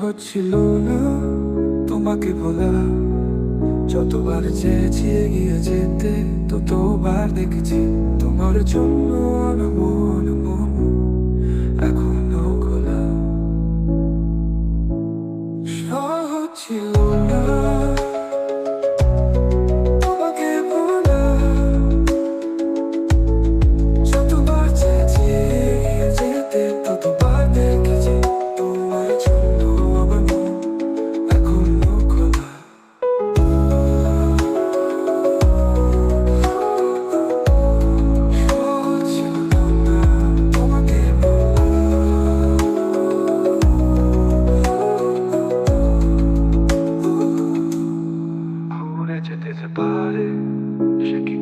সহজ ছিল না তোমাকে বলা। যতবার চেয়েছি এগিয়ে যেতে ততবার দেখেছি তোমার জন্য এখনও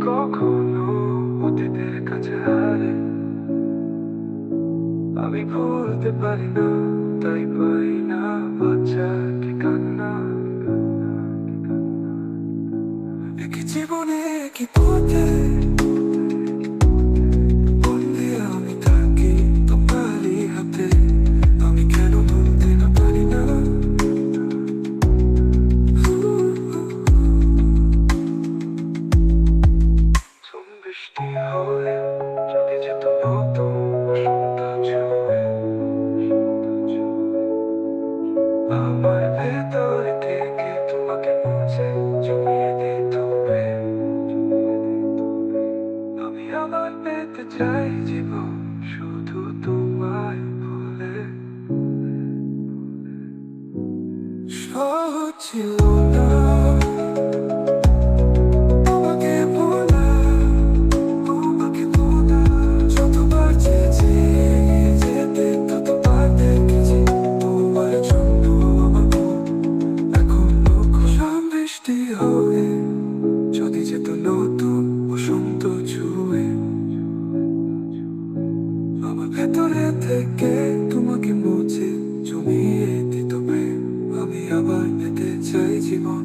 কখনো অতীতের কাছে হারে। আমি ভুলতে পারি না, তাই পাই না বাচ্চা কি কান্না, কি জীবনে কি পথে আমার ভেতরে থেকে তোমাকে মুছে জমিয়ে দিত। আমি আবার পেতে চাই জীবন শুধু তোমায় বলে সহজ ছিল ভেতরে থেকে তোমাকে মুছে জমিয়ে দিতে আমি আবার পেতে চাই জীবন।